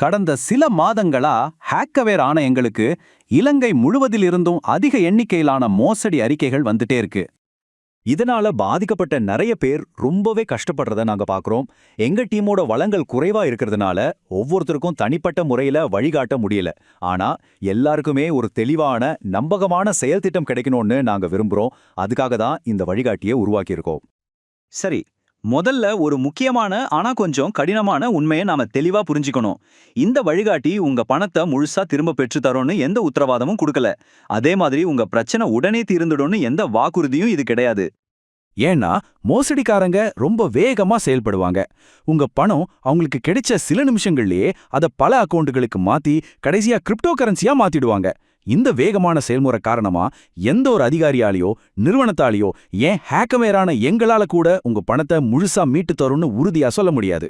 கடந்த சில மாதங்களா ஹேக்கவேர் ஆன எங்களுக்கு இலங்கை முழுவதிலிருந்தும் அதிக எண்ணிக்கையிலான மோசடி அறிக்கைகள் வந்துட்டே இருக்கு. இதனால பாதிக்கப்பட்ட நிறைய பேர் ரொம்பவே கஷ்டப்படுறத நாங்க பாக்குறோம். எங்க டீமோட வளங்கள் குறைவா இருக்கிறதுனால ஒவ்வொருத்தருக்கும் தனிப்பட்ட முறையில வழிகாட்ட முடியல. ஆனா எல்லாருக்குமே ஒரு தெளிவான நம்பகமான செயல் திட்டம் கிடைக்கணும்னு நாங்க விரும்புறோம். அதுக்காக தான் இந்த வழிகாட்டியை உருவாக்கியிருக்கோம். சரி முதல்ல ஒரு முக்கியமான ஆனா கொஞ்சம் கடினமான உண்மையை நாம தெளிவா புரிஞ்சுக்கணும். இந்த வழிகாட்டி உங்க பணத்தை முழுசா திரும்ப பெற்று தரோன்னு எந்த உத்தரவாதமும் கொடுக்கல. அதே மாதிரி உங்க பிரச்சனை உடனே தீர்ந்துடும்னு எந்த வாக்குறுதியும் இது கிடையாது. ஏன்னா மோசடிக்காரங்க ரொம்ப வேகமா செயல்படுவாங்க. உங்க பணம் அவங்களுக்கு கிடைச்ச சில நிமிஷங்கள்லயே அதை பல அக்கௌண்ட்டுகளுக்கு மாத்தி கடைசியா கிரிப்டோ கரன்சியா மாத்திடுவாங்க. இந்த வேகமான செயல்முறை காரணமா எந்த ஒரு அதிகாரியாலேயோ நிறுவனத்தாலேயோ ஏன் ஹேக்கமேரான எங்களால கூட உங்க பணத்தை முழுசா மீட்டு தரும்னு உறுதியா சொல்ல முடியாது.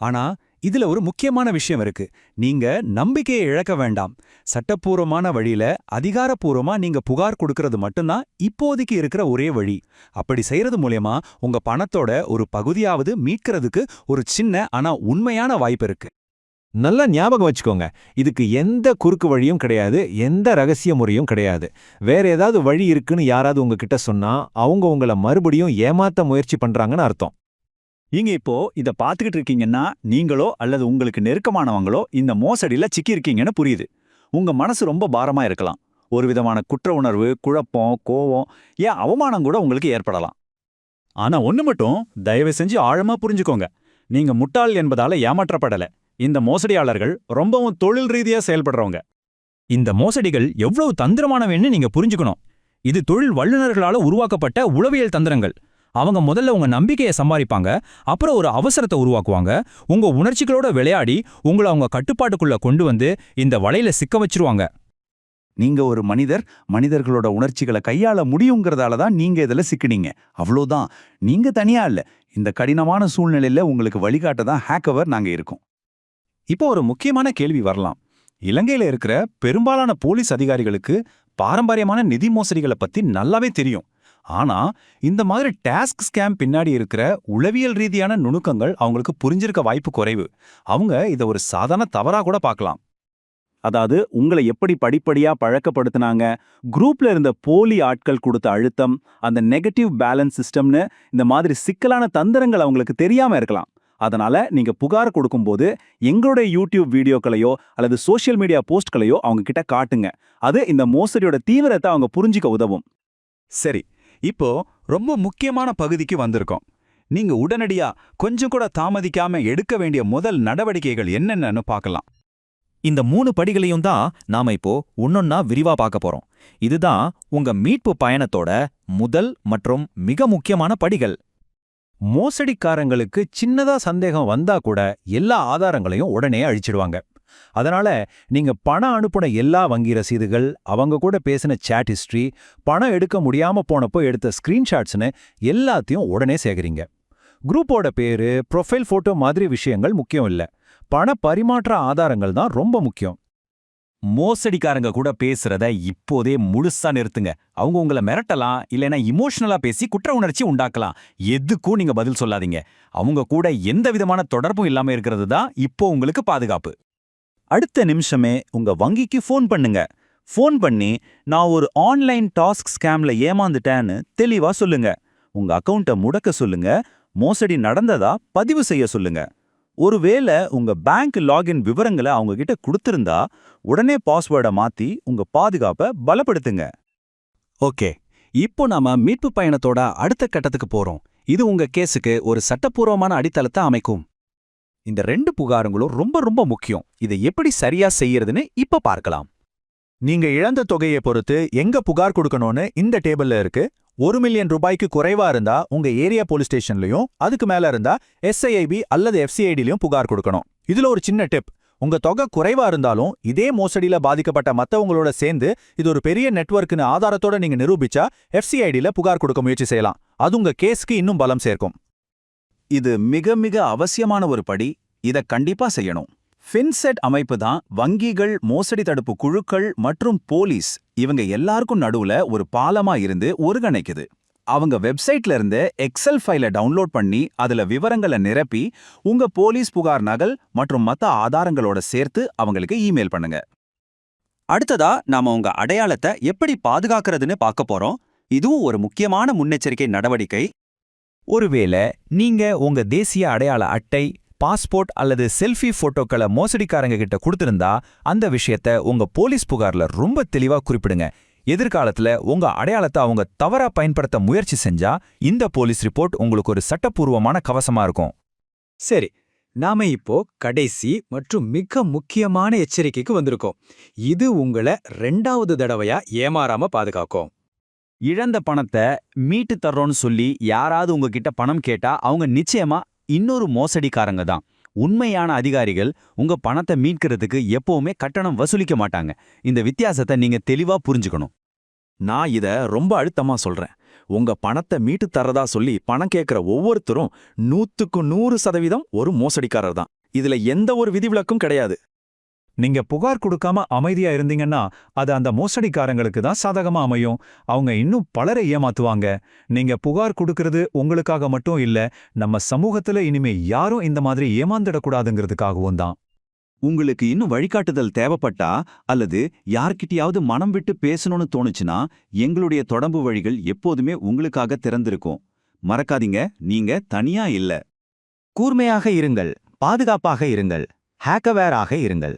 ஆனா இதுல ஒரு முக்கியமான விஷயம் இருக்கு. நீங்க நம்பிக்கையை இழக்க வேண்டாம். சட்டப்பூர்வமான வழியில அதிகாரப்பூர்வமா நீங்க புகார் கொடுக்கறது மட்டும்தான் இப்போதைக்கு இருக்கிற ஒரே வழி. அப்படி செய்யறது மூலியமா உங்க பணத்தோட ஒரு பகுதியாவது மீட்கிறதுக்கு ஒரு சின்ன ஆனா உண்மையான வாய்ப்பு இருக்கு. நல்லா ஞாபகம் வச்சுக்கோங்க. இதுக்கு எந்த குறுக்கு வழியும் கிடையாது எந்த ரகசிய முறையும் கிடையாது. வேற ஏதாவது வழி இருக்குன்னு யாராவது உங்ககிட்ட சொன்னா அவங்க உங்களை மறுபடியும் ஏமாத்த முயற்சி பண்றாங்கன்னு அர்த்தம். நீங்க இப்போ இத பார்த்துக்கிட்டு இருக்கீங்கன்னா நீங்களோ அல்லது உங்களுக்கு நெருக்கமானவங்களோ இந்த மோசடியில சிக்கியிருக்கீங்கன்னு புரியுது. உங்க மனசு ரொம்ப பாரமா இருக்கலாம். ஒரு விதமான குற்ற உணர்வு குழப்பம் கோவம் ஏன் அவமானம் கூட உங்களுக்கு ஏற்படலாம். ஆனா ஒண்ணு மட்டும் தயவு செஞ்சு ஆழமா புரிஞ்சுக்கோங்க. நீங்க முட்டாள் என்பதால ஏமாற்றப்படல. இந்த மோசடியாளர்கள் ரொம்பவும் தொழில் ரீதியா செயல்படுறவங்க. இந்த மோசடிகள் எவ்வளவு தந்திரமானவன்னு நீங்க புரிஞ்சுக்கணும். இது தொழில் வல்லுநர்களால உருவாக்கப்பட்ட உளவியல் தந்திரங்கள். அவங்க முதல்ல உங்க நம்பிக்கையை சம்பாதிப்பாங்க அப்புறம் ஒரு அவசரத்தை உருவாக்குவாங்க உங்க உணர்ச்சிகளோட விளையாடி உங்களை அவங்க கட்டுப்பாட்டுக்குள்ள கொண்டு வந்து இந்த வலையில சிக்க வச்சிருவாங்க. நீங்க ஒரு மனிதர் மனிதர்களோட உணர்ச்சிகளை கையாள முடியுங்கிறதால தான் நீங்க இதுல சிக்கினீங்க. அவ்வளோதான் நீங்க தனியா இல்ல. இந்த கடினமான சூழ்நிலையில உங்களுக்கு வழிகாட்ட தான் ஹேக்கவர் நாங்க இருக்கோம். இப்போ ஒரு முக்கியமான கேள்வி வரலாம். இலங்கையில இருக்கிற பெரும்பாலான போலீஸ் அதிகாரிகளுக்கு பாரம்பரியமான நிதி மோசடிகளை பத்தி நல்லாவே தெரியும். ஆனா இந்த மாதிரி டாஸ்க் ஸ்கேம் பின்னாடி இருக்கிற உளவியல் ரீதியான நுணுக்கங்கள் அவங்களுக்கு புரிஞ்சிருக்க வாய்ப்பு குறைவு. அவங்க இதை ஒரு சாதாரண தவறா கூட பார்க்கலாம். அதாவது உங்களை எப்படி படிப்படியா பழக்கப்படுத்துனாங்க குரூப்ல இருந்த போலி ஆட்கள் கொடுத்த அழுத்தம் அந்த நெகட்டிவ் பேலன்ஸ் சிஸ்டம்னு இந்த மாதிரி சிக்கலான தந்திரங்கள் அவங்களுக்கு தெரியாம இருக்கலாம். அதனால நீங்க புகார் கொடுக்கும்போது எங்களுடைய யூடியூப் வீடியோக்களையோ அல்லது சோஷியல் மீடியா போஸ்ட்களையோ அவங்க கிட்ட காட்டுங்க. அது இந்த மோசடியோட தீவிரத்தை அவங்க புரிஞ்சிக்க உதவும். சரி இப்போ ரொம்ப முக்கியமான பகுதிக்கு வந்திருக்கோம். நீங்க உடனடியா கொஞ்சம் கூட தாமதிக்காம எடுக்க வேண்டிய முதல் நடவடிக்கைகள் என்னென்னன்னு பார்க்கலாம். இந்த மூணு படிகளையும் தான் நாம இப்போ ஒன்னொன்னா விரிவா பார்க்க போறோம். இதுதான் உங்க மீட்பு பயணத்தோட முதல் மற்றும் மிக முக்கியமான படிகள். மோசடிக்காரங்களுக்கு சின்னதா சந்தேகம் வந்தா கூட எல்லா ஆதாரங்களையும் உடனே அழிச்சிடுவாங்க. அதனால நீங்க பணம் அனுப்புன எல்லா வங்கி ரசீதுகள் அவங்க கூட பேசின சேட் ஹிஸ்டரி பணம் எடுக்க முடியாம போனப்போ எடுத்த ஸ்கிரீன்ஷாட்ஸ்னு எல்லாத்தையும் உடனே சேகரிங்க. குரூப்போட பேரு ப்ரொஃபைல் போட்டோ மாதிரி விஷயங்கள் முக்கியம் இல்ல. பண பரிமாற்ற ஆதாரங்கள் தான் ரொம்ப முக்கியம். மோசடிக்காரங்க கூட பேசுறத இப்போதே முழுசா நிறுத்துங்க. அவங்க உங்களை மிரட்டலாம் இல்லைன்னா இமோஷனலா பேசி குற்ற உணர்ச்சி உண்டாக்கலாம். எதுக்கும் நீங்க பதில் சொல்லாதீங்க. அவங்க கூட எந்த விதமான தொடர்பும் இல்லாம இருக்கிறது தான் இப்போ உங்களுக்கு பாதுகாப்பு. அடுத்த நிமிஷமே உங்க வங்கிக்கு ஃபோன் பண்ணுங்க. ஃபோன் பண்ணி நான் ஒரு ஆன்லைன் டாஸ்க் ஸ்கேம்ல ஏமாந்துட்டேன்னு தெளிவா சொல்லுங்க. உங்க அக்கௌண்ட்டை முடக்க சொல்லுங்க. மோசடி நடந்ததா பதிவு செய்ய சொல்லுங்க. ஒருவேளை உங்க பேங்க் லாகின் விவரங்களை அவங்க கிட்ட கொடுத்திருந்தா உடனே பாஸ்வேர்டை மாத்தி உங்க பாதுகாப்பை பலப்படுத்துங்க. ஓகே இப்போ நாம மீட்பு பயணத்தோட அடுத்த கட்டத்துக்கு போறோம். இது உங்க கேஸுக்கு ஒரு சட்டப்பூர்வமான அடித்தளத்தை அமைக்கும். இந்த ரெண்டு புகாருங்களும் ரொம்ப ரொம்ப முக்கியம். இதை எப்படி சரியா செய்யறதுன்னு இப்ப பார்க்கலாம். நீங்க இழந்த தொகையை பொறுத்து எங்க புகார் கொடுக்கணும்னு இந்த டேபிள்ல இருக்கு. ஒரு மில்லியன் ரூபாய்க்கு குறைவா இருந்தா உங்க ஏரியா போலீஸ் ஸ்டேஷன்லயும் அதுக்கு மேல இருந்தா எஸ்ஐஐபி அல்லது எஃப்சிஐடிலையும் புகார் கொடுக்கணும். இதுல ஒரு சின்ன டிப். உங்க தொகை குறைவா இருந்தாலும் இதே மோசடியில பாதிக்கப்பட்ட மத்தவங்களோட சேர்ந்து இது ஒரு பெரிய நெட்வொர்க்னு ஆதாரத்தோட நீங்க நிரூபிச்சா எஃப்சிஐடில புகார் கொடுக்க முயற்சி செய்யலாம். அது உங்க கேஸ்க்கு இன்னும் பலம் சேர்க்கும். இது மிக மிக அவசியமான ஒரு படி. இத கண்டிப்பா செய்யணும். ஃபின்செட் அமைப்பு தான் வங்கிகள் மோசடி தடுப்பு குழுக்கள் மற்றும் போலீஸ் இவங்க எல்லாருக்கும் நடுவுல ஒரு பாலமா இருந்து ஒருங்கிணைக்குது. அவங்க வெப்சைட்ல இருந்து எக்ஸல் ஃபைலை டவுன்லோட் பண்ணி அதுல விவரங்களை நிரப்பி உங்க போலீஸ் புகார் நகல் மற்றும் மத்த ஆதாரங்களோட சேர்த்து அவங்களுக்கு இமெயில் பண்ணுங்க. அடுத்ததா நாம உங்க அடையாளத்தை எப்படி பாதுகாக்கிறதுன்னு பார்க்க போறோம். இதுவும் ஒரு முக்கியமான முன்னெச்சரிக்கை நடவடிக்கை. ஒருவேளை நீங்க உங்க தேசிய அடையாள அட்டை பாஸ்போர்ட் அல்லது செல்ஃபி போட்டோக்களை மோசடிக்காரங்க கிட்ட கொடுத்திருந்தா அந்த விஷயத்த உங்க போலீஸ் புகார்ல ரொம்ப தெளிவா குறிப்பிடுங்க. எதிர்காலத்துல உங்க அடையாளத்தை அவங்க தவறா பயன்படுத்த முயற்சி செஞ்சா இந்த போலீஸ் ரிப்போர்ட் உங்களுக்கு ஒரு சட்டப்பூர்வமான கவசமா இருக்கும். சரி நாம இப்போ கடைசி மற்றும் மிக முக்கியமான எச்சரிக்கைக்கு வந்திருக்கோம். இது உங்களை ரெண்டாவது தடவையா ஏமாறாம பாதுகாக்கும். இழந்த பணத்தை மீட்டு தர்றோம்னு சொல்லி யாராவது உங்ககிட்ட பணம் கேட்டா அவங்க நிச்சயமா இன்னொரு மோசடிக்காரங்க தான். உண்மையான அதிகாரிகள் உங்க பணத்தை மீட்கிறதுக்கு எப்பவுமே கட்டணம் வசூலிக்க மாட்டாங்க. இந்த வித்தியாசத்தை நீங்க தெளிவா புரிஞ்சுக்கணும். நான் இத ரொம்ப அழுத்தமா சொல்றேன். உங்க பணத்தை மீட்டு தரதா சொல்லி பணம் கேட்கிற ஒவ்வொருத்தரும் நூத்துக்கு நூறு சதவீதம் ஒரு மோசடிக்காரர் தான். இதுல எந்த ஒரு விதிவிலக்கும் கிடையாது. நீங்க புகார் கொடுக்காம அமைதியா இருந்தீங்கன்னா அது அந்த மோசடிக்காரங்களுக்கு தான் சாதகமா அமையும். அவங்க இன்னும் பலரை ஏமாத்துவாங்க. நீங்க புகார் கொடுக்கறது உங்களுக்காக மட்டும் இல்ல நம்ம சமூகத்துல இனிமே யாரும் இந்த மாதிரி ஏமாந்துடக்கூடாதுங்கிறதுக்காகவும் தான். உங்களுக்கு இன்னும் வழிகாட்டுதல் தேவைப்பட்டா அல்லது யார்கிட்டயாவது மனம் விட்டு பேசணும்னு தோணுச்சுன்னா எங்களுடைய தொடர்பு வழிகள் எப்போதுமே உங்களுக்காக திறந்திருக்கும். மறக்காதீங்க நீங்க தனியா இல்ல. கூர்மையாக இருங்கள் பாதுகாப்பாக இருங்கள் ஹேக்கவேராக இருங்கள்.